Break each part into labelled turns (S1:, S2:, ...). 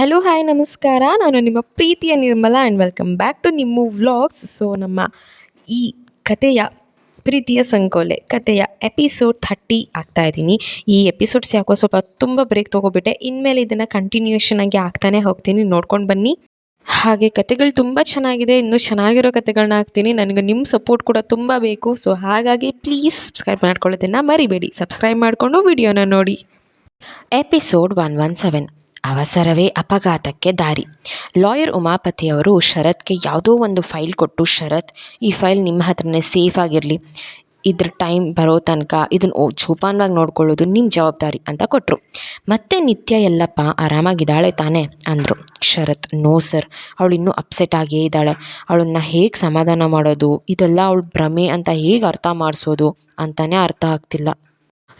S1: Hello hi ನಮಸ್ಕಾರ. ನಾನು ನಿಮ್ಮ ಪ್ರೀತಿಯ Nirmala and welcome back to ನಿಮ್ಮ ವ್ಲಾಗ್ಸ್ ಸೊ ನಮ್ಮ ಈ ಕತೆಯ ಪ್ರೀತಿಯ ಸಂಕೋಲೆ ಕತೆಯ ಎಪಿಸೋಡ್ ಥರ್ಟಿ ಆಗ್ತಾ ಇದ್ದೀನಿ. ಈ ಎಪಿಸೋಡ್ಸ್ ಯಾಕೋ ಸ್ವಲ್ಪ ತುಂಬ ಬ್ರೇಕ್ ತೊಗೊಬಿಟ್ಟೆ. ಇನ್ಮೇಲೆ ಇದನ್ನು ಕಂಟಿನ್ಯೂಷನ್ ಆಗಿ ಆಗ್ತಾನೆ ಹೋಗ್ತೀನಿ. ನೋಡ್ಕೊಂಡು ಬನ್ನಿ. ಹಾಗೆ ಕತೆಗಳು ತುಂಬ ಚೆನ್ನಾಗಿದೆ. ಇನ್ನೂ ಚೆನ್ನಾಗಿರೋ ಕತೆಗಳನ್ನ ಹಾಕ್ತೀನಿ. ನನಗೆ ನಿಮ್ಮ ಸಪೋರ್ಟ್ ಕೂಡ ತುಂಬ ಬೇಕು. ಸೊ ಹಾಗಾಗಿ ಪ್ಲೀಸ್ ಸಬ್ಸ್ಕ್ರೈಬ್ ಮಾಡ್ಕೊಳ್ಳೋದನ್ನು ಮರಿಬೇಡಿ. ಸಬ್ಸ್ಕ್ರೈಬ್ ಮಾಡಿಕೊಂಡು ವಿಡಿಯೋನ ನೋಡಿ. ಎಪಿಸೋಡ್ ಒನ್ ಒನ್ ಸೆವೆನ್ ಅವಸರವೇ ಅಪಘಾತಕ್ಕೆ ದಾರಿ. ಲಾಯರ್ ಉಮಾಪತಿಯವರು ಶರತ್ಗೆ ಯಾವುದೋ ಒಂದು ಫೈಲ್ ಕೊಟ್ಟು, ಶರತ್, ಈ ಫೈಲ್ ನಿಮ್ಮ ಹತ್ರನೇ ಸೇಫ್ ಆಗಿರಲಿ. ಇದ್ರ ಟೈಮ್ ಬರೋ ತನಕ ಇದನ್ನು ಜೋಪಾನವಾಗಿ ನೋಡ್ಕೊಳ್ಳೋದು ನಿಮ್ಮ ಜವಾಬ್ದಾರಿ ಅಂತ ಕೊಟ್ಟರು ಮತ್ತೆ ನಿತ್ಯ ಎಲ್ಲಪ್ಪ ಆರಾಮಾಗಿದ್ದಾಳೆ ತಾನೇ ಅಂದರು. Sharath, no sir. ಅವಳು ಇನ್ನೂ ಅಪ್ಸೆಟ್ ಆಗಿಯೇ ಇದ್ದಾಳೆ. ಅವಳನ್ನ ಹೇಗೆ ಸಮಾಧಾನ ಮಾಡೋದು? ಇದೆಲ್ಲ ಅವಳು ಭ್ರಮೆ ಅಂತ ಹೇಗೆ ಅರ್ಥ ಮಾಡಿಸೋದು? ಅಂತಲೇ ಅರ್ಥ ಆಗ್ತಿಲ್ಲ.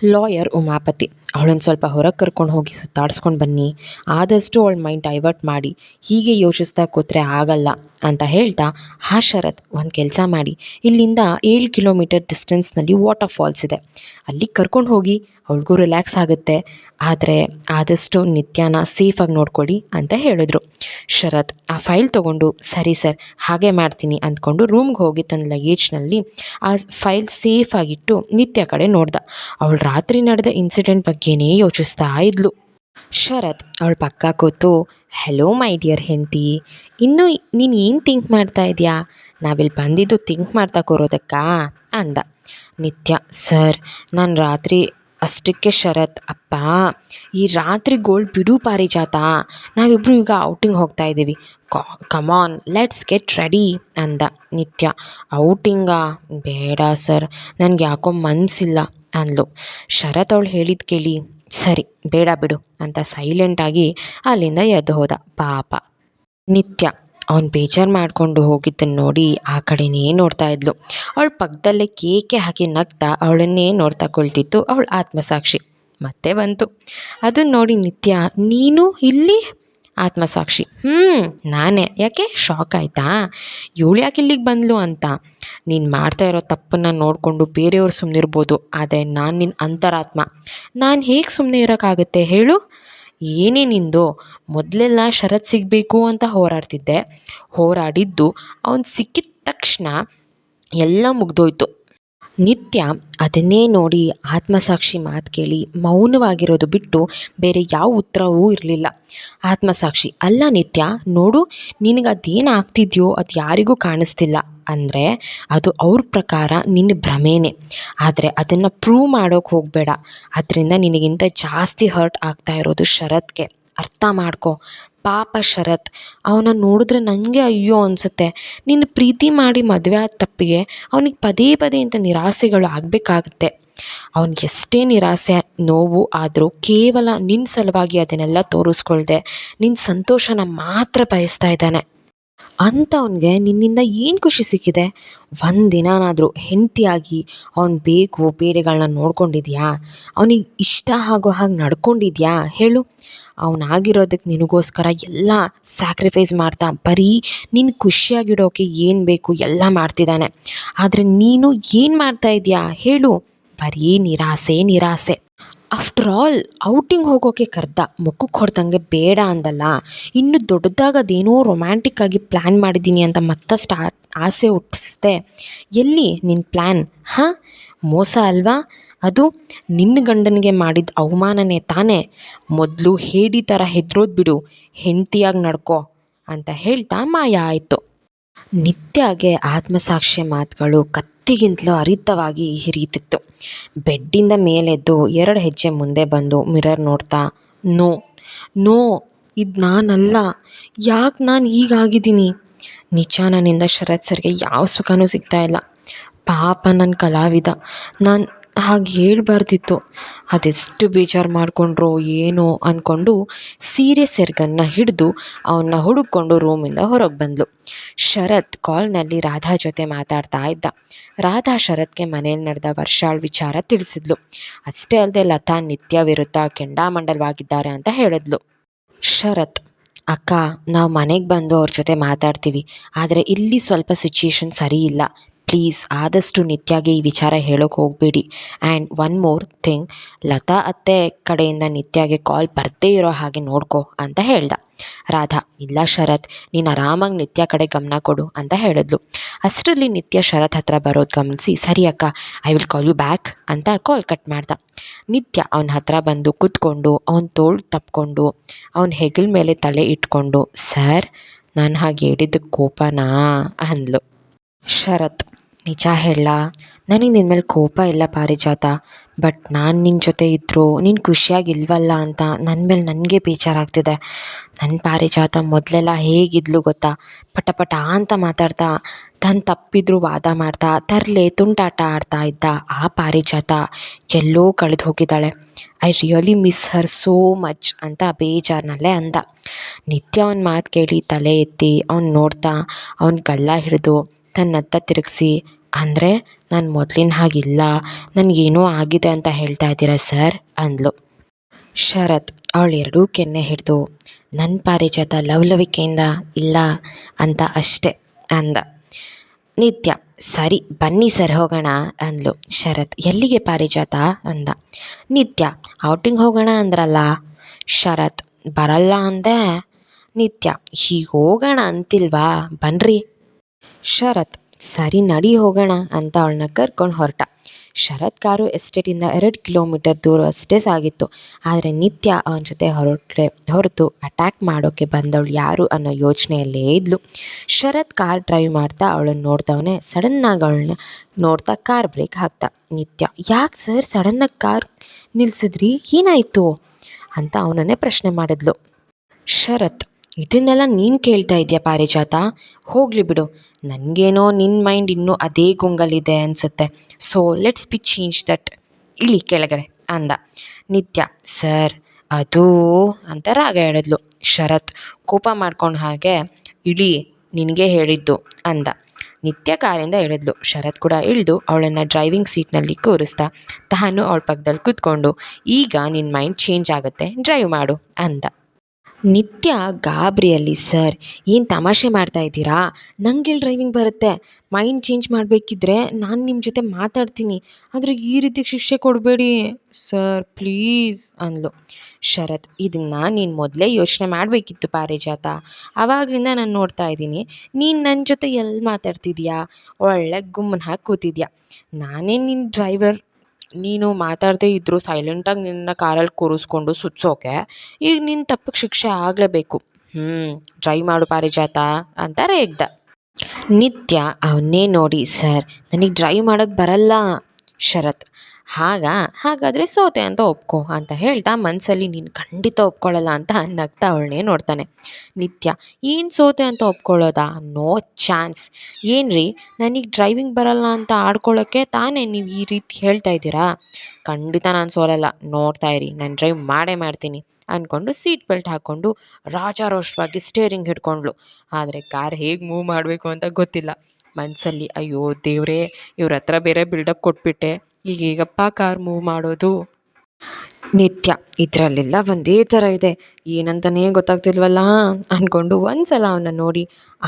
S1: ಲಾಯರ್ ಉಮಾಪತಿ. ಅವಳನ್ನು ಸ್ವಲ್ಪ ಹೊರಗೆ ಕರ್ಕೊಂಡು ಹೋಗಿ ಸುತ್ತಾಡಿಸ್ಕೊಂಡು ಬನ್ನಿ. ಆದಷ್ಟು ಅವಳ ಮೈಂಡ್ ಡೈವರ್ಟ್ ಮಾಡಿ. ಹೀಗೆ ಯೋಚಿಸ್ತಾ ಕೂತ್ರೆ ಆಗಲ್ಲ ಅಂತ ಹೇಳ್ತಾ, ಹಾ ಶರತ್, ಒಂದು ಕೆಲಸ ಮಾಡಿ. ಇಲ್ಲಿಂದ ಏಳು ಕಿಲೋಮೀಟರ್ ಡಿಸ್ಟೆನ್ಸ್ನಲ್ಲಿ ವಾಟರ್ ಫಾಲ್ಸ್ ಇದೆ. ಅಲ್ಲಿಗೆ ಕರ್ಕೊಂಡು ಹೋಗಿ ಅವಳಿಗೂ ರಿಲ್ಯಾಕ್ಸ್ ಆಗುತ್ತೆ. ಆದರೆ ಆದಷ್ಟು ನಿತ್ಯಾನ ಸೇಫಾಗಿ ನೋಡ್ಕೊಳ್ಳಿ ಅಂತ ಹೇಳಿದ್ರು. ಶರತ್, ಆ ಫೈಲ್ ತೊಗೊಂಡು, ಸರಿ ಸರ್ ಹಾಗೆ ಮಾಡ್ತೀನಿ ಅಂದ್ಕೊಂಡು ರೂಮ್ಗೆ ಹೋಗಿ ತನ್ನ ಲಗೇಜ್ನಲ್ಲಿ ಆ ಫೈಲ್ ಸೇಫಾಗಿಟ್ಟು ನಿತ್ಯ ಕಡೆ ನೋಡ್ದ. ಅವಳು ರಾತ್ರಿ ನಡೆದ ಇನ್ಸಿಡೆಂಟ್ ಬಗ್ಗೆನೇ ಯೋಚಿಸ್ತಾ ಇದ್ಲು. ಶರತ್, ಅವಳ ಪಕ್ಕ ಕೂತು ಹೆಲೋ ಮೈ ಡಿಯರ್ ಹೆಂಡತಿ, ಇನ್ನು ನೀನು ಏನು ಥಿಂಕ್ ಮಾಡ್ತಾ ಇದೆಯಾ? ನಾವಿಲ್ಲಿ ಬಂದಿದ್ದು ಥಿಂಕ್ ಮಾಡ್ತಾ ಕೂರೋದಕ್ಕಾ? ಅಂದ. ನಿತ್ಯ ಸರ್ ನಾನು ರಾತ್ರಿ ಅಷ್ಟಕ್ಕೆ ಶರತ್, ಅಪ್ಪ, ಈ ರಾತ್ರಿ ಗೋಲ್ಡ್ ಬಿಡು ಪಾರಿಜಾತ. ನಾವಿಬ್ಬರು ಈಗ ಔಟಿಂಗ್ ಹೋಗ್ತಾ ಇದ್ದೀವಿ. ಕಮಾನ್ ಲೆಟ್ಸ್ ಗೆಟ್ ರೆಡಿ ಅಂದ ನಿತ್ಯ. ಔಟಿಂಗಾ? ಬೇಡ ಸರ್. ನನಗೆ ಯಾಕೋ ಮನಸ್ಸಿಲ್ಲ ಅಂದ್ಲು. ಶರತ್ ಅವಳು ಹೇಳಿದ್ದು ಕೇಳಿ, ಸರಿ, ಬೇಡ ಬಿಡು, ಅಂತ ಸೈಲೆಂಟಾಗಿ ಅಲ್ಲಿಂದ ಎದ್ದು ಹೋದ ಪಾಪ ನಿತ್ಯ. ಅವ್ನು ಬೇಜಾರು ಮಾಡಿಕೊಂಡು ಹೋಗಿದ್ದನ್ನು ನೋಡಿ ಆ ಕಡೆನೇ ನೋಡ್ತಾ ಇದ್ಲು. ಅವಳ ಪಕ್ಕದಲ್ಲೇ ಕೇಕೆ ಹಾಕಿ ನಗ್ತಾ ಅವಳನ್ನೇ ನೋಡ್ತಾ ಕೊಳ್ತಿತ್ತು ಅವಳ ಆತ್ಮಸಾಕ್ಷಿ. ಮತ್ತೆ ಬಂತು. ಅದನ್ನು ನೋಡಿ ನಿತ್ಯ, ನೀನು ಇಲ್ಲಿ? ಆತ್ಮಸಾಕ್ಷಿ ಹ್ಞೂ ನಾನೇ. ಯಾಕೆ? ಶಾಕ್ ಆಯಿತಾ? ಇವಳು ಯಾಕೆ ಇಲ್ಲಿಗೆ ಬಂದ್ಲು ಅಂತ. ನೀನು ಮಾಡ್ತಾ ಇರೋ ತಪ್ಪನ್ನು ನೋಡಿಕೊಂಡು ಬೇರೆಯವ್ರು ಸುಮ್ಮನಿರ್ಬೋದು ಆದರೆ ನಾನು ನಿನ್ನ ಅಂತರಾತ್ಮ. ನಾನು ಹೇಗೆ ಸುಮ್ಮನೆ ಇರೋಕ್ಕಾಗುತ್ತೆ ಹೇಳು? ಏನೇ ನಿಂದು ಮೊದಲೆಲ್ಲ ಶರತ್ ಸಿಗಬೇಕು ಅಂತ ಹೋರಾಡ್ತಿದ್ದೆ. ಹೋರಾಡಿದ್ದು ಅವ್ನು ಸಿಕ್ಕಿದ ತಕ್ಷಣ ಎಲ್ಲ ಮುಗ್ದೋಯ್ತು. ನಿತ್ಯ ಅದನ್ನೇ ನೋಡಿ ಆತ್ಮಸಾಕ್ಷಿ ಮಾತು ಕೇಳಿ ಮೌನವಾಗಿರೋದು ಬಿಟ್ಟು ಬೇರೆ ಯಾವ ಉತ್ತರವೂ ಇರಲಿಲ್ಲ. ಆತ್ಮಸಾಕ್ಷಿ, ಅಲ್ಲ ನಿತ್ಯ, ನೋಡು ನಿನಗೆ ಅದೇನು ಆಗ್ತಿದೆಯೋ ಅದು ಯಾರಿಗೂ ಕಾಣಿಸ್ತಿಲ್ಲ. ಅಂದರೆ ಅದು ಅವ್ರ ಪ್ರಕಾರ ನಿನ್ನ ಭ್ರಮೇನೆ. ಆದರೆ ಅದನ್ನು ಪ್ರೂವ್ ಮಾಡೋಕ್ಕೆ ಹೋಗಬೇಡ. ಅದರಿಂದ ನಿನಗಿಂತ ಜಾಸ್ತಿ ಹರ್ಟ್ ಆಗ್ತಾ ಇರೋದು ಶರತ್ಗೆ. ಅರ್ಥ ಮಾಡ್ಕೋ. ಪಾಪ ಶರತ್, ಅವನ ನೋಡಿದ್ರೆ ನನಗೆ ಅಯ್ಯೋ ಅನಿಸುತ್ತೆ. ನೀನು ಪ್ರೀತಿ ಮಾಡಿ ಮದುವೆ ಆದ ತಪ್ಪಿಗೆ ಅವನಿಗೆ ಪದೇ ಪದೇ ಇಂಥ ನಿರಾಸೆಗಳು ಆಗಬೇಕಾಗತ್ತೆ. ಅವ್ನಿಗೆ ಎಷ್ಟೇ ನಿರಾಸೆ ನೋವು ಆದರೂ ಕೇವಲ ನಿನ್ನ ಸಲುವಾಗಿ ಅದನ್ನೆಲ್ಲ ತೋರಿಸ್ಕೊಳ್ದೆ ನಿನ್ನ ಸಂತೋಷನ ಮಾತ್ರ ಬಯಸ್ತಾ ಇದ್ದಾನೆ. ಅಂಥವ್ನಿಗೆ ನಿನ್ನಿಂದ ಏನು ಖುಷಿ ಸಿಕ್ಕಿದೆ? ಒಂದು ದಿನನಾದರೂ ಹೆಂಡತಿಯಾಗಿ ಅವ್ನು ಬೇಕು ಬೇಡೆಗಳನ್ನ ನೋಡ್ಕೊಂಡಿದ್ಯಾ? ಅವನಿಗೆ ಇಷ್ಟ ಆಗೋ ಹಾಗೆ ನಡ್ಕೊಂಡಿದ್ಯಾ? ಹೇಳು. ಅವನಾಗಿರೋದಕ್ಕೆ ನಿನಗೋಸ್ಕರ ಎಲ್ಲ ಸ್ಯಾಕ್ರಿಫೈಸ್ ಮಾಡ್ತಾ ಬರೀ ನೀನು ಖುಷಿಯಾಗಿಡೋಕೆ ಏನು ಬೇಕು ಎಲ್ಲ ಮಾಡ್ತಿದ್ದಾನೆ. ಆದರೆ ನೀನು ಏನು ಮಾಡ್ತಾ ಇದೆಯಾ? ಹೇಳು. ಬರೀ ನಿರಾಸೆ ನಿರಾಸೆ. ಆಫ್ಟರ್ ಆಲ್ ಔಟಿಂಗ್ ಹೋಗೋಕೆ ಕರ್ದ ಮುಖಕ್ಕೆ ಹೊಡೆದಂಗೆ ಬೇಡ ಅಂದಲ್ಲ. ಇನ್ನು ದೊಡ್ಡದಾಗ ಅದೇನೋ ರೊಮ್ಯಾಂಟಿಕ್ ಆಗಿ ಪ್ಲ್ಯಾನ್ ಮಾಡಿದ್ದೀನಿ ಅಂತ ಮತ್ತೆ ಸ್ಟಾರ್ಟ್ ಆಸೆ ಹುಟ್ಟಿಸ್ದೆ. ಎಲ್ಲಿ ನಿನ್ನ ಪ್ಲ್ಯಾನ್ ಹಾಂ? ಮೋಸ ಅಲ್ವಾ? ಅದು ನಿನ್ನ ಗಂಡನಿಗೆ ಮಾಡಿದ ಅವಮಾನನೇ ತಾನೇ? ಮೊದಲು ಹೇಡಿ ಥರ ಹೆದ್ರೋದು ಬಿಡು, ಹೆಂಡತಿಯಾಗಿ ನಡ್ಕೋ ಅಂತ ಹೇಳ್ತಾ ಮಾಯ ಆಯಿತು. ನಿತ್ಯಾಗೆ ಆತ್ಮಸಾಕ್ಷಿ ಮಾತುಗಳು ಕತ್ತಿಗಿಂತಲೂ ಹರಿತವಾಗಿ ಹಿರಿಯುತ್ತಿತ್ತು. ಬೆಡ್ಡಿಂದ ಮೇಲೆದ್ದು ಎರಡು ಹೆಜ್ಜೆ ಮುಂದೆ ಬಂದು ಮಿರರ್ ನೋಡ್ತಾ, ನೋ ನೋ, ಇದು ನಾನಲ್ಲ. ಯಾಕೆ ನಾನು ಹೀಗಾಗಿದ್ದೀನಿ? ನಿಜ ನನ್ನಿಂದ ಶರತ್ ಸರ್ಗೆ ಯಾವ ಸುಖನೂ ಸಿಗ್ತಾ ಇಲ್ಲ. ಪಾಪ ನನ್ನ ಕಲಾವಿದ. ನಾನು ಹಾಗೆ ಹೇಳ್ಬಾರ್ದಿತ್ತು. ಅದೆಷ್ಟು ಬೇಜಾರು ಮಾಡಿಕೊಂಡ್ರು ಏನೋ ಅಂದ್ಕೊಂಡು ಸೀರೆ ಸೆರ್ಗನ್ನ ಹಿಡಿದು ಅವನ್ನ ಹುಡುಕೊಂಡು ರೂಮಿಂದ ಹೊರಗೆ ಬಂದಳು ಶರತ್ ಕಾಲ್ನಲ್ಲಿ ರಾಧಾ ಜೊತೆ ಮಾತಾಡ್ತಾ ಇದ್ದ. ರಾಧಾ ಶರತ್ಗೆ ಮನೇಲಿ ನಡೆದ ವರ್ಷಾಳ್ ವಿಚಾರ ತಿಳಿಸಿದ್ಲು. ಅಷ್ಟೇ ಅಲ್ಲದೆ ಲತಾ ನಿತ್ಯ ವಿರುದ್ಧ ಕೆಂಡಾಮಂಡಲವಾಗಿದ್ದಾರೆ ಅಂತ ಹೇಳಿದ್ಲು. ಶರತ್, ಅಕ್ಕ, ನಾವು ಮನೆಗೆ ಬಂದು ಅವ್ರ ಜೊತೆ ಮಾತಾಡ್ತೀವಿ. ಆದರೆ ಇಲ್ಲಿ ಸ್ವಲ್ಪ ಸಿಚುಯೇಷನ್ ಸರಿ ಇಲ್ಲ. ಪ್ಲೀಸ್ ಆದಷ್ಟು ನಿತ್ಯಾಗೆ ಈ ವಿಚಾರ ಹೇಳೋಕೆ ಹೋಗಬೇಡಿ. And one more thing, Latha ಅತ್ತೆ ಕಡೆಯಿಂದ ನಿತ್ಯಾಗೆ ಕಾಲ್ ಬರದೇ ಇರೋ ಹಾಗೆ ನೋಡ್ಕೊ ಅಂತ ಹೇಳ್ದ. ರಾಧಾ, ಇಲ್ಲ ಶರತ್, ನೀನು ಆರಾಮಾಗಿ ನಿತ್ಯ ಕಡೆ ಗಮನ ಕೊಡು ಅಂತ ಹೇಳಿದ್ಲು. ಅಷ್ಟರಲ್ಲಿ ನಿತ್ಯ ಶರತ್ ಹತ್ರ ಬರೋದು ಗಮನಿಸಿ, ಸರಿ ಅಕ್ಕ, I will call you back ಅಂತ ಕಾಲ್ ಕಟ್ ಮಾಡ್ದ. ನಿತ್ಯ ಅವನ ಹತ್ರ ಬಂದು ಕೂತ್ಕೊಂಡು, ಅವನ ತೋಳು ತಪ್ಕೊಂಡು, ಅವನ ಹೆಗಲ ಮೇಲೆ ತಲೆ ಇಟ್ಕೊಂಡು, ಸರ್, ನಾನು ಹಾಗೆ ಹೇಳಿದ್ದಕ್ಕೆ ಕೋಪನಾ? ಅಂದ್ಲು. ಶರತ್. ನಿಜ ಹೇಳ. ನನಗೆ ನಿನ್ನ ಮೇಲೆ ಕೋಪ ಇಲ್ಲ ಪಾರಿಜಾತ. ಬಟ್ ನಾನು ನಿನ್ನ ಜೊತೆ ಇದ್ದರೂ ನೀನು ಖುಷಿಯಾಗಿಲ್ವಲ್ಲ ಅಂತ ನನ್ನ ಮೇಲೆ ನನಗೆ ಬೇಜಾರಾಗ್ತಿದೆ. ನನ್ನ ಪಾರಿಜಾತ ಮೊದಲೆಲ್ಲ ಹೇಗಿದ್ಲು ಗೊತ್ತಾ? ಪಟ ಪಟ ಅಂತ ಮಾತಾಡ್ತಾ ತನ್ನ ತಪ್ಪಿದ್ರು ವಾದ ಮಾಡ್ತಾ, ತರಲೆ ತುಂಟಾಟ ಆಡ್ತಾ ಇದ್ದ ಆ ಪಾರಿಜಾತ ಎಲ್ಲೋ ಕಳೆದು ಹೋಗಿದ್ದಾಳೆ. I really miss her so much ಅಂತ ಬೇಜಾರಿನಲ್ಲೇ ಅಂದ. ನಿತ್ಯ ಅವನ ಮಾತು ಕೇಳಿ ತಲೆ ಎತ್ತಿ, ಅವ್ನು ನೋಡ್ತಾ, ಅವ್ನ ಗಲ್ಲ ಹಿಡಿದು ತನ್ನತ್ತ ತಿರುಗಿಸಿ ಅಂದರೆ, ನಾನು ಮೊದಲಿನ ಹಾಗಿಲ್ಲ. ನನಗೇನೋ ಆಗಿದೆ ಅಂತ ಹೇಳ್ತಾ ಇದ್ದೀರಾ ಸರ್? ಅಂದ್ಲು. ಶರತ್ ಅವಳು ಎರಡೂ ಕೆನ್ನೆ ಹಿಡಿದು ನನ್ನ ಪಾರಿಜಾತ ಲವಲವಿಕೆಯಿಂದ ಇಲ್ಲ ಅಂತ ಅಷ್ಟೆ ಅಂದ. ನಿತ್ಯ, ಸರಿ, ಬನ್ನಿ ಸರ್ ಹೋಗೋಣ ಅಂದಳು ಶರತ್. ಎಲ್ಲಿಗೆ ಪಾರಿಜಾತ? ಅಂದ. ನಿತ್ಯ, ಔಟಿಂಗ್ ಹೋಗೋಣ ಅಂದ್ರಲ್ಲ. ಶರತ್, ಬರಲ್ಲ ಅಂದೆ. ನಿತ್ಯ, ಹೀಗೆ ಹೋಗೋಣ ಅಂತಿಲ್ವಾ? ಬನ್ರಿ. ಶರತ್ ಸರಿ ನಡಿ ಹೋಗೋಣ ಅಂತ ಅವಳನ್ನ ಕರ್ಕೊಂಡು ಹೊರಟ. ಶರತ್ ಕಾರು ಎಸ್ಟೇಟಿಂದ ಎರಡು ಕಿಲೋಮೀಟರ್ ದೂರ ಅಷ್ಟೇ ಸಾಗಿತ್ತು. ಆದರೆ ನಿತ್ಯ ಅವನ ಜೊತೆ ಹೊರಟ್ರೆ ಹೊರತು ಅಟ್ಯಾಕ್ ಮಾಡೋಕ್ಕೆ ಬಂದವಳು ಯಾರು ಅನ್ನೋ ಯೋಚನೆಯಲ್ಲೇ ಇದ್ಲು. ಶರತ್ ಕಾರ್ ಡ್ರೈವ್ ಮಾಡ್ತಾ ಅವಳನ್ನು ನೋಡ್ತಾವನೆ ಸಡನ್ನಾಗಿ ಅವಳನ್ನ ನೋಡ್ತಾ ಕಾರ್ ಬ್ರೇಕ್ ಹಾಕ್ತಾ, ನಿತ್ಯ, ಯಾಕೆ ಸರ್ ಸಡನ್ನಾಗಿ ಕಾರ್ ನಿಲ್ಲಿಸಿದ್ರಿ ಏನಾಯಿತು? ಅಂತ ಅವನನ್ನೇ ಪ್ರಶ್ನೆ ಮಾಡಿದ್ಲು. ಶರತ್ ಇದನ್ನೆಲ್ಲ ನೀನು ಕೇಳ್ತಾ ಇದೆಯಾ ಪಾರಿಜಾತ? ಹೋಗಲಿ ಬಿಡು. ನನಗೇನೋ ನಿನ್ನ ಮೈಂಡ್ ಇನ್ನೂ ಅದೇ ಗುಂಗಲ್ಲಿದೆ ಅನಿಸುತ್ತೆ. So let's be change that ಇಳಿ ಕೆಳಗಡೆ, ಅಂದ. ನಿತ್ಯ, ಸರ್, ಅದು ಅಂತ ರಾಗ ಹೇಳಿದ್ಲು. ಶರತ್ ಕೋಪ ಮಾಡ್ಕೊಂಡು ಹಾಗೆ, ಇಳಿ, ನಿನಗೆ ಹೇಳಿದ್ದು ಅಂದ. ನಿತ್ಯ ಕಾರಿಂದ ಇಳಿದ್ಲು ಶರತ್ ಕೂಡ ಇಳಿದು ಅವಳನ್ನು ಡ್ರೈವಿಂಗ್ ಸೀಟ್ನಲ್ಲಿ ಕೂರಿಸ್ತಾ ತಾನು ಅವಳ ಪಕ್ಕದಲ್ಲಿ ಕೂತ್ಕೊಂಡು, ಈಗ ನಿನ್ನ ಮೈಂಡ್ ಚೇಂಜ್ ಆಗುತ್ತೆ ಡ್ರೈವ್ ಮಾಡು ಅಂದ. ನಿತ್ಯ ಗಾಬರಿಯಲ್ಲಿ, ಸರ್, ಏನು ತಮಾಷೆ ಮಾಡ್ತಾ ಇದ್ದೀರಾ? ನನಗೆಲ್ಲಿ ಡ್ರೈವಿಂಗ್ ಬರುತ್ತೆ. ಮೈಂಡ್ ಚೇಂಜ್ ಮಾಡಬೇಕಿದ್ರೆ ನಾನು ನಿಮ್ಮ ಜೊತೆ ಮಾತಾಡ್ತೀನಿ. ಆದರೆ ಈ ರೀತಿ ಶಿಕ್ಷೆ ಕೊಡಬೇಡಿ. ಸರ್, ಪ್ಲೀಸ್, ಅಂದ್ಲು. ಶರತ್, ಇದನ್ನು ನೀನು ಮೊದಲೇ ಯೋಚನೆ ಮಾಡಬೇಕಿತ್ತು ಪಾರಿಜಾತ. ಆವಾಗಲಿಂದ ನಾನು ನೋಡ್ತಾ ಇದ್ದೀನಿ. ನೀನು ನನ್ನ ಜೊತೆ ಎಲ್ಲಿ ಮಾತಾಡ್ತಿದ್ಯಾ? ಒಳ್ಳೆ ಗುಮ್ಮನ ಹಾಕಿ ಕೂತಿದ್ಯಾ? ನಾನೇ ನಿನ್ನ ಡ್ರೈವರ್. ನೀನು ಮಾತಾಡದೇ ಇದ್ದರೂ ಸೈಲೆಂಟಾಗಿ ನಿನ್ನ ಕಾರಲ್ಲಿ ಕೂರಿಸ್ಕೊಂಡು ಸುತ್ಸೋಕೆ, ಈಗ ನಿನ್ನ ತಪ್ಪಿಗೆ ಶಿಕ್ಷೆ ಆಗಲೇಬೇಕು. ಹ್ಞೂ ಡ್ರೈವ್ ಮಾಡು ಪಾರಿಜಾತ ಅಂತ ರೇಗ್ದ ನಿತ್ಯ ಅವನ್ನೇ ನೋಡಿ, ಸರ್, ನನಗೆ ಡ್ರೈವ್ ಮಾಡೋಕ್ಕೆ ಬರಲ್ಲ, ಶರತ್. ಹಾಗ? ಹಾಗಾದರೆ ಸೋತೆ ಅಂತ ಒಪ್ಕೊ ಅಂತ ಹೇಳ್ತಾ ಮನಸ್ಸಲ್ಲಿ ನೀನು ಖಂಡಿತ ಒಪ್ಕೊಳ್ಳಲ್ಲ ಅಂತ ನಗ್ತಾ ಅವಳನ್ನೇ ನೋಡ್ತಾನೆ. ನಿತ್ಯ, ಏನು ಸೋತೆ ಅಂತ ಒಪ್ಕೊಳ್ಳೋದಾ ನೋ ಚಾನ್ಸ್. ಏನ್ರಿ, ನನಗೆ ಡ್ರೈವಿಂಗ್ ಬರಲ್ಲ ಅಂತ ಆಡ್ಕೊಳ್ಳೋಕ್ಕೆ ತಾನೇ ನೀವು ಈ ರೀತಿ ಹೇಳ್ತಾ ಇದ್ದೀರಾ? ಖಂಡಿತ ನಾನು ಸೋಲಲ್ಲ. ನೋಡ್ತಾ ಇರಿ, ನಾನು ಡ್ರೈವ್ ಮಾಡೇ ಮಾಡ್ತೀನಿ ಅಂದ್ಕೊಂಡು ಸೀಟ್ ಬೆಲ್ಟ್ ಹಾಕ್ಕೊಂಡು ರಾಜಾರೋಷವಾಗಿ ಸ್ಟೇರಿಂಗ್ ಹಿಡ್ಕೊಂಡ್ಳು. ಆದರೆ ಕಾರ್ ಹೇಗೆ ಮೂವ್ ಮಾಡಬೇಕು ಅಂತ ಗೊತ್ತಿಲ್ಲ. ಮನಸ್ಸಲ್ಲಿ ಅಯ್ಯೋ ದೇವರೇ, ಇವ್ರ ಹತ್ರ ಬೇರೆ ಬಿಲ್ಡಪ್ ಕೊಟ್ಬಿಟ್ಟೆ. ಈಗ ಹೇಗಪ್ಪ ಕಾರ್ ಮೂವ್ ಮಾಡೋದು. ನಿತ್ಯ, ಇದರಲ್ಲೆಲ್ಲ ಒಂದೇ ಥರ ಇದೆ. ಏನಂತನೇ ಗೊತ್ತಾಗ್ತಿಲ್ವಲ್ಲ? ಅಂದ್ಕೊಂಡು ಒಂದು ಸಲ ಅವನ್ನ ನೋಡಿ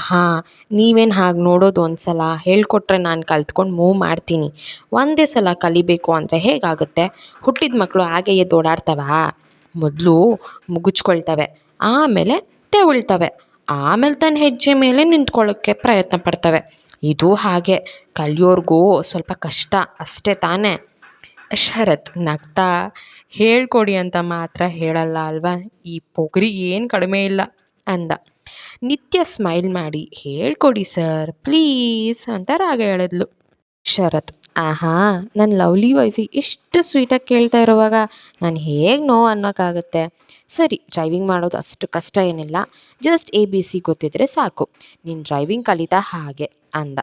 S1: ಹಾಂ ನೀವೇನು ಹಾಗೆ ನೋಡೋದು ಒಂದು ಸಲ ಹೇಳ್ಕೊಟ್ರೆ ನಾನು ಕಲ್ತ್ಕೊಂಡು ಮೂವ್ ಮಾಡ್ತೀನಿ. ಒಂದೇ ಸಲ ಕಲಿಬೇಕು ಅಂದರೆ ಹೇಗಾಗುತ್ತೆ? ಹುಟ್ಟಿದ ಮಕ್ಕಳು ಹಾಗೆ ಎದ್ದು ಓಡಾಡ್ತವ? ಮೊದಲು ಮುಗುಚ್ಕೊಳ್ತವೆ, ಆಮೇಲೆ ತೆವಳ್ತವೆ, ಆಮೇಲೆ ತನ್ನ ಹೆಜ್ಜೆ ಮೇಲೆ ನಿಂತ್ಕೊಳ್ಳೋಕ್ಕೆ ಪ್ರಯತ್ನ ಪಡ್ತವೆ. ಇದು ಹಾಗೆ ಕಲಿಯೋರ್ಗೂ ಸ್ವಲ್ಪ ಕಷ್ಟ. ಅಷ್ಟೇ ತಾನೇ. ಶರತ್ ನಗ್ತಾ, ಹೇಳ್ಕೊಡಿ ಅಂತ ಮಾತ್ರ ಹೇಳಲ್ಲ ಅಲ್ವಾ? ಈ ಪೊಗರಿ ಏನು ಕಡಿಮೆ ಇಲ್ಲ ಅಂದ. ನಿತ್ಯ ಸ್ಮೈಲ್ ಮಾಡಿ, ಹೇಳ್ಕೊಡಿ ಸರ್, ಪ್ಲೀಸ್ ಅಂತ ರಾಗ ಹೇಳಿದ್ಲು. ಶರತ್, ಆಹಾ ನನ್ನ ಲವ್ಲಿ ವೈಫಿಗೆ ಇಷ್ಟು ಸ್ವೀಟಾಗಿ ಕೇಳ್ತಾ ಇರುವಾಗ ನಾನು ಹೇಗೆ ನೋವು ಅನ್ನೋಕ್ಕಾಗುತ್ತೆ ಸರಿ, ಡ್ರೈವಿಂಗ್ ಮಾಡೋದು ಅಷ್ಟು ಕಷ್ಟ ಏನಿಲ್ಲ. ಜಸ್ಟ್ ಎ ಬಿ ಸಿ ಗೊತ್ತಿದ್ರೆ ಸಾಕು. ನೀನು ಡ್ರೈವಿಂಗ್ ಕಲಿತಾ ಹಾಗೆ. ಅಂದ.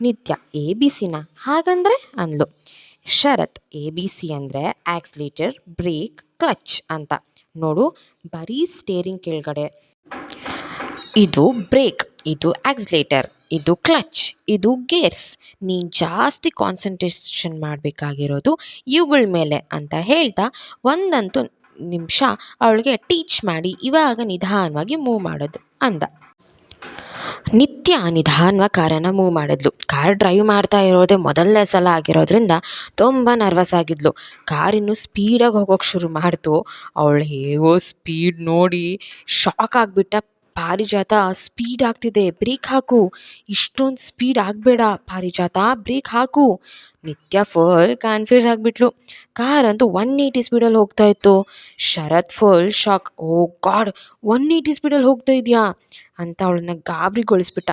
S1: ನಿತ್ಯ ಎ ಬಿ ಸಿನ ಹಾಗಂದ್ರೆ ಅಂದ್ಲು. ಶರತ್, ಎ ಬಿ ಸಿ ಅಂದರೆ ಆಕ್ಸ್ಲೇಟರ್, ಬ್ರೇಕ್, ಕ್ಲಚ್ ಅಂತ. ನೋಡು, ಬರೀ ಸ್ಟೇರಿಂಗ್ ಕೆಳಗಡೆ. ಇದು ಬ್ರೇಕ್, ಇದು ಆಕ್ಸ್ಲೇಟರ್, ಇದು ಕ್ಲಚ್, ಇದು ಗೇರ್ಸ್. ನೀನು ಜಾಸ್ತಿ ಕಾನ್ಸಂಟ್ರೇಷನ್ ಮಾಡಬೇಕಾಗಿರೋದು ಇವುಗಳ ಮೇಲೆ ಅಂತ ಹೇಳ್ತಾ ಒಂದಂತೂ ನಿಮಿಷ ಅವಳಿಗೆ ಟೀಚ್ ಮಾಡಿ ಇವಾಗ ನಿಧಾನವಾಗಿ ಮೂವ್ ಮಾಡೋದು ಅಂದ. ನಿತ್ಯ ನಿಧಾನವಾಗಿ ಕಾರನ್ನು ಮೂವ್ ಮಾಡಿದ್ಲು. ಕಾರ್ ಡ್ರೈವ್ ಮಾಡ್ತಾ ಇರೋದೇ ಮೊದಲನೇ ಸಲ ಆಗಿರೋದ್ರಿಂದ ತುಂಬ ನರ್ವಸ್ ಆಗಿದ್ಲು. ಕಾರ್ ಇನ್ನು ಸ್ಪೀಡಾಗಿ ಹೋಗೋಕೆ ಶುರು ಮಾಡ್ತು. ಅವಳು ಹೇಗೋ ಸ್ಪೀಡ್ ನೋಡಿ ಶಾಕ್ ಆಗಿಬಿಟ್ಟ. ಪಾರಿಜಾತ, ಸ್ಪೀಡ್ ಆಗ್ತಿದೆ, ಬ್ರೇಕ್ ಹಾಕು. ಇಷ್ಟೊಂದು ಸ್ಪೀಡ್ ಆಗಬೇಡ, ಪಾರಿಜಾತ, ಬ್ರೇಕ್ ಹಾಕು. ನಿತ್ಯ ಫುಲ್ ಕನ್ಫ್ಯೂಸ್ ಆಗಿಬಿಟ್ಲು. ಕಾರ್ ಅಂತೂ ಒನ್ ಏಯ್ಟಿ ಸ್ಪೀಡಲ್ಲಿ ಹೋಗ್ತಾ ಇತ್ತು. Sharath full shock. Oh God, one eighty ಸ್ಪೀಡಲ್ಲಿ ಹೋಗ್ತಾ ಇದೆಯಾ? ಅಂತ ಅವಳನ್ನ ಗಾಬರಿಗೊಳಿಸ್ಬಿಟ್ಟ.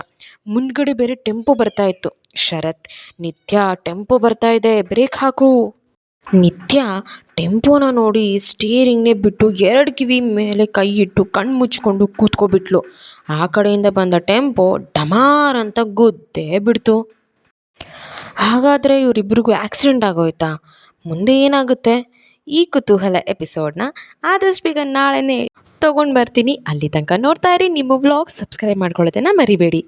S1: ಮುಂದ್ಗಡೆ ಬೇರೆ ಟೆಂಪೋ ಬರ್ತಾ ಇತ್ತು. ಶರತ್, ನಿತ್ಯ, ಟೆಂಪೋ ಬರ್ತಾ ಇದೆ. ಬ್ರೇಕ್ ಹಾಕು. ನಿತ್ಯ ಟೆಂಪೋನ ನೋಡಿ ಸ್ಟೀರಿಂಗ್ನೇ ಬಿಟ್ಟು ಎರಡು ಕಿವಿ ಮೇಲೆ ಕೈ ಇಟ್ಟು ಕಣ್ಣು ಮುಚ್ಕೊಂಡು ಕೂತ್ಕೊಬಿಟ್ಲು. ಆ ಕಡೆಯಿಂದ ಬಂದ ಟೆಂಪೋ ಡಮಾರ್ ಅಂತ ಗುದ್ದೇ ಬಿಡ್ತು. ಹಾಗಾದರೆ ಇವರಿಬ್ಬರಿಗೂ ಆಕ್ಸಿಡೆಂಟ್ ಆಗೋಯ್ತಾ? ಮುಂದೆ ಏನಾಗುತ್ತೆ? ಈ ಕುತೂಹಲ ಎಪಿಸೋಡ್ನ ಆದಷ್ಟು ಬೇಗ ನಾಳೆನೇ ತೊಗೊಂಡು ಬರ್ತೀನಿ. ಅಲ್ಲಿ ತನಕ ನೋಡ್ತಾ ಇರಿ. ನಿಮ್ಮ ಬ್ಲಾಗ್ ಸಬ್ಸ್ಕ್ರೈಬ್ ಮಾಡ್ಕೊಳ್ಳೋದನ್ನು ಮರಿಬೇಡಿ.